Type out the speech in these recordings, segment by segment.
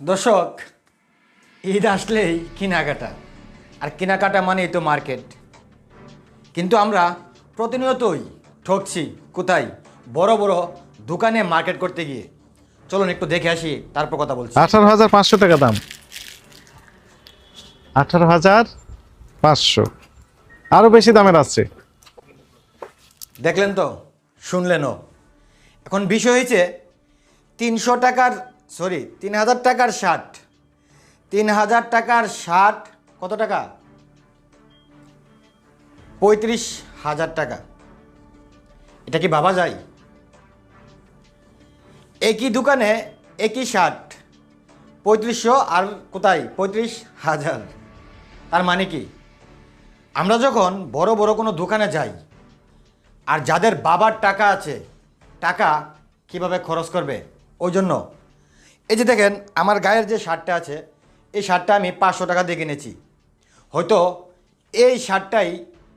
দর্শক ঈদ আসলেই কেনাকাটা। আর কেনাকাটা মানেই তো মার্কেট। কিন্তু আমরা প্রতিনিয়তই ঠকছি কোথায়? বড় বড় দোকানে মার্কেট করতে গিয়ে। চলুন একটু দেখে আসি তারপর কথা বলছি। আঠারো হাজার পাঁচশো টাকা দাম। আঠারো হাজার পাঁচশো। আরও বেশি দামের আছে। দেখলেন তো? শুনলেনও। এখন বিষয় হয়েছে তিনশো টাকার সরি, তিন হাজার টাকার শার্ট। তিন হাজার টাকার শার্ট কত টাকা? পঁয়ত্রিশ হাজার টাকা। এটা কি ভাবা যায় একই দোকানে একই শার্ট। পঁয়ত্রিশশো আর কোথায়? পঁয়ত্রিশ হাজার। তার মানে কি? আমরা যখন বড় বড় কোনো দোকানে যাই, আর যাদের বাবার টাকা আছে, টাকা কীভাবে খরচ করবে? ওই জন্য এই যে দেখেন আমার গায়ের যে শার্টটা আছে এই শার্টটা আমি পাঁচশো টাকা দিয়ে কিনেছি। হয়তো এই শার্টটাই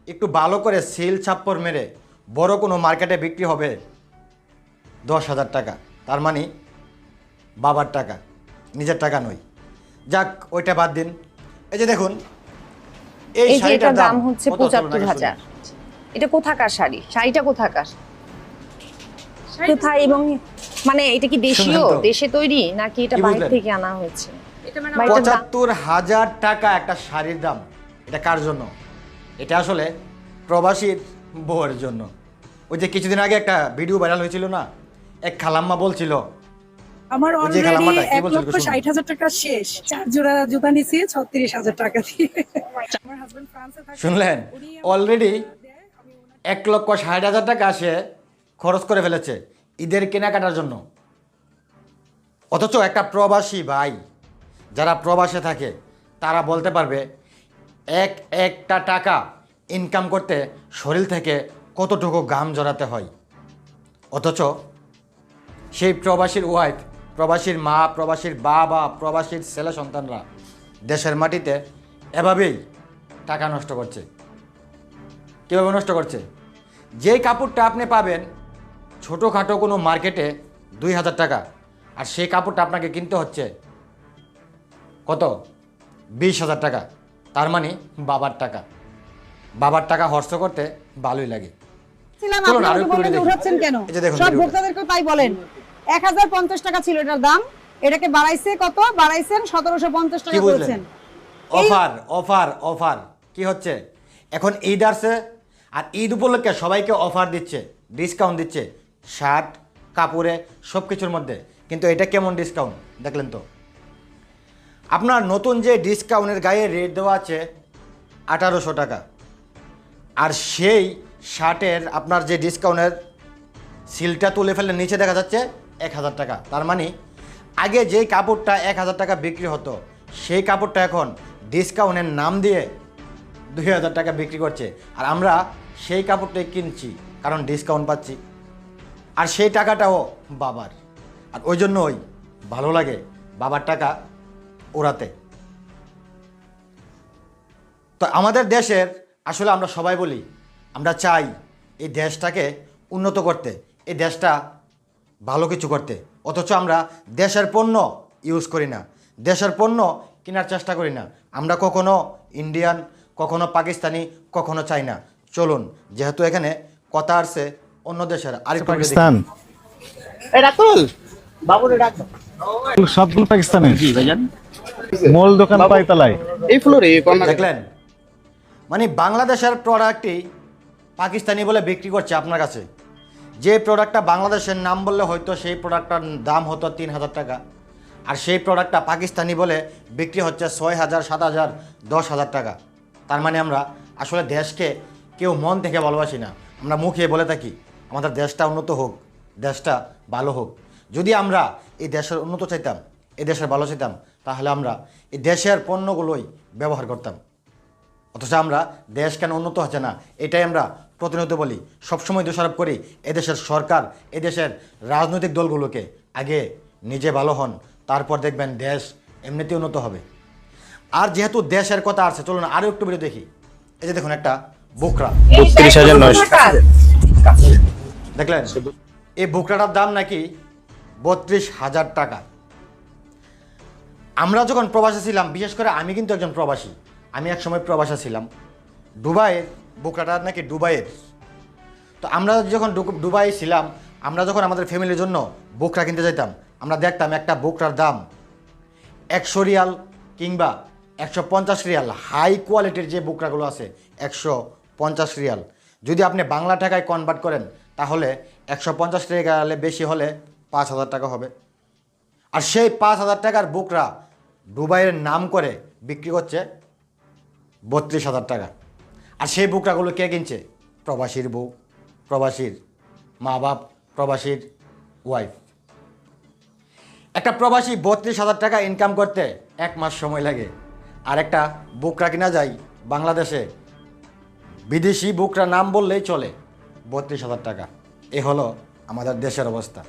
একটু ভালো করে সিল ছাপ্পর মেরে বড় কোনো মার্কেটে বিক্রি হবে দশ হাজার টাকা। তার মানে বাবার টাকা নিজের টাকা নয়। যাক ওইটা বাদ দিন। এই যে দেখুন এই শাড়িটার দাম হচ্ছে পঁচাত্তর হাজার। এটা কোথাকার শাড়ি? শাড়িটা কোথাকার? কোথায় এবং মানে এটা কি দেশীয়? দেশে তৈরি নাকি এটা বাইরে থেকে আনা হয়েছে? এটা মানে পঁচাত্তর হাজার টাকা একটা শাড়ির দাম। এটা কার জন্য? এটা আসলে প্রবাসীর বউয়ের জন্য। ওই যে কিছুদিন আগে একটা ভিডিও ভাইরাল হয়েছিল না? এক খালাম্মা বলছিল। আমার অলরেডি এক লক্ষ ষাট হাজার টাকা শেষ। চার জোড়া জুতা নিছি ছত্রিশ হাজার টাকা দিয়ে। আমার হাজবেন্ড ফ্রান্সে থাকে। শুনলেন? অলরেডি এক লক্ষ ষাট হাজার টাকা সে খরচ করে ফেলেছে। ঈদের কেনাকাটার জন্য। অথচ একটা প্রবাসী ভাই, যারা প্রবাসে থাকে, তারা বলতে পারবে, এক একটা টাকা ইনকাম করতে শরীর থেকে কতটুকু গাম জড়াতে হয়। অথচ সেই প্রবাসীর ওয়াইফ প্রবাসীর মা, প্রবাসীর বাবা, প্রবাসীর ছেলে সন্তানরা দেশের মাটিতে এভাবেই টাকা নষ্ট করছে। কীভাবে নষ্ট করছে? যেই কাপড়টা আপনি পাবেন ছোটোখাটো কোনো মার্কেটে দুই হাজার টাকা আর সেই কাপড়টা আপনাকে কিনতে হচ্ছে কত? বিশ হাজার টাকা তার মানে বাবার টাকা। বাবার টাকা হর্ষ করতে ভালোই লাগে। ছিলাম চলুন, আপনি আরও উল্টো একটু পাল্টা দেখি। উঠাচ্ছেন কেন? এই যে দেখুন সব ভিডিওটা। ভোক্তাদেরকে তাই বলেন। এক হাজার পঞ্চাশ টাকা ছিল এটার দাম। এটাকে বাড়াইছে কত? বাড়াইছেন সতেরোশো পঞ্চাশ টাকা বুঝলেন? করেছেন। Offer offer offer. কি হচ্ছে? এখন ঈদ আসছে আর ঈদ উপলক্ষে সবাইকে অফার দিচ্ছে ডিসকাউন্ট দিচ্ছে। শার্ট, কাপড়ে সব কিছুর মধ্যে। কিন্তু এটা কেমন ডিসকাউন্ট দেখলেন তো। আপনার নতুন যে ডিসকাউন্টের গায়ে রেট দেওয়া আছে, আঠারোশো টাকা। আর সেই শার্টের আপনার যে ডিসকাউন্টের সিলটা তুলে ফেললে নিচে দেখা যাচ্ছে এক হাজার টাকা। তার মানে আগে যেই কাপড়টা এক হাজার টাকা বিক্রি হতো, সেই কাপড়টা এখন ডিসকাউন্টের নাম দিয়ে দুই হাজার টাকা বিক্রি করছে। আর আমরা সেই কাপড়টাই কিনছি, কারণ ডিসকাউন্ট পাচ্ছি। আর সেই টাকাটাও বাবার। আর ওই জন্য ওই ভালো লাগে বাবার টাকা ওড়াতে। তো আমাদের দেশের, আসলে আমরা সবাই বলি, আমরা চাই এই দেশটাকে উন্নত করতে, এই দেশটা ভালো কিছু করতে। অথচ আমরা দেশের পণ্য ইউজ করি না, দেশের পণ্য কেনার চেষ্টা করি না। আমরা কখনো ইন্ডিয়ান কখনো পাকিস্তানি কখনো চাই না চলুন, যেহেতু এখানে কথা আসছে অন্য দেশের আরেকটু। পাকিস্তান। রাতুল বাবুরে ডাক সবগুলো পাকিস্তানের। জি ভাইজান। মূল দোকান পাইতলায়। এই ফ্লোরে দেখলেন? মানে বাংলাদেশের প্রোডাক্টই পাকিস্তানি বলে বিক্রি করছে আপনার কাছে। যে প্রোডাক্টটা বাংলাদেশের নাম বললে হয়তো সেই প্রোডাক্টটার দাম হতো তিন হাজার টাকা। আর সেই প্রোডাক্টটা পাকিস্তানি বলে বিক্রি হচ্ছে ছয় হাজার সাত হাজার দশ হাজার টাকা। তার মানে আমরা আসলে দেশকে কেউ মন থেকে ভালোবাসি না। আমরা মুখে বলে থাকি। আমাদের দেশটা উন্নত হোক দেশটা ভালো হোক। যদি আমরা এই দেশের উন্নত চাইতাম এই দেশের ভালো চাইতাম তাহলে আমরা এই দেশের পণ্যগুলোই ব্যবহার করতাম। অথচ আমরা দেশ কেন উন্নত হচ্ছে না এটাই আমরা প্রতিনিয়ত বলি। সবসময় দোষারোপ করি এদেশের সরকার এদেশের রাজনৈতিক দলগুলোকে। আগে নিজে ভালো হন তারপর দেখবেন দেশ এমনিতেই উন্নত হবে। আর যেহেতু দেশের কথা আছে চলুন আরও একটু ভিডিও দেখি। এই যে দেখুন একটা বোকরা। বত্রিশ হাজার নয়শো দেখলেন? এই বুকরাটার দাম নাকি বত্রিশ হাজার টাকা। আমরা যখন প্রবাসে ছিলাম বিশেষ করে আমি কিন্তু একজন প্রবাসী আমি এক সময় প্রবাসে ছিলাম দুবাইয়ের বোকরাটা নাকি দুবাইয়ের। তো আমরা যখন দুবাই ছিলাম আমরা যখন আমাদের ফ্যামিলির জন্য বোকরা কিনতে যেতাম আমরা দেখতাম একটা বোকরার দাম একশো রিয়াল কিংবা একশো পঞ্চাশ রিয়াল। হাই কোয়ালিটির যে বোকরাগুলো আছে একশো পঞ্চাশ রিয়াল। যদি আপনি বাংলা টাকায় কনভার্ট করেন তাহলে একশো পঞ্চাশ রিয়ালে বেশি হলে পাঁচ হাজার টাকা হবে। আর সেই পাঁচ হাজার টাকার বুকরা দুবাইয়ের নাম করে বিক্রি করছে বত্রিশ হাজার টাকা। আর সেই বুকরাগুলো কে কিনছে? প্রবাসীর বউ প্রবাসীর মা বাপ প্রবাসীর ওয়াইফ একটা প্রবাসী বত্রিশ হাজার টাকা ইনকাম করতে এক মাস সময় লাগে। আর একটা বুকরা কিনা যায় বাংলাদেশে। বিদেশি বুকরা নাম বললেই চলে। বত্রিশ হাজার টাকা। এ হলো আমাদের দেশের অবস্থা।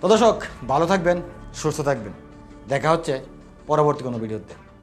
তো দর্শক, ভালো থাকবেন, সুস্থ থাকবেন। দেখা হচ্ছে পরবর্তী কোনো ভিডিওতে।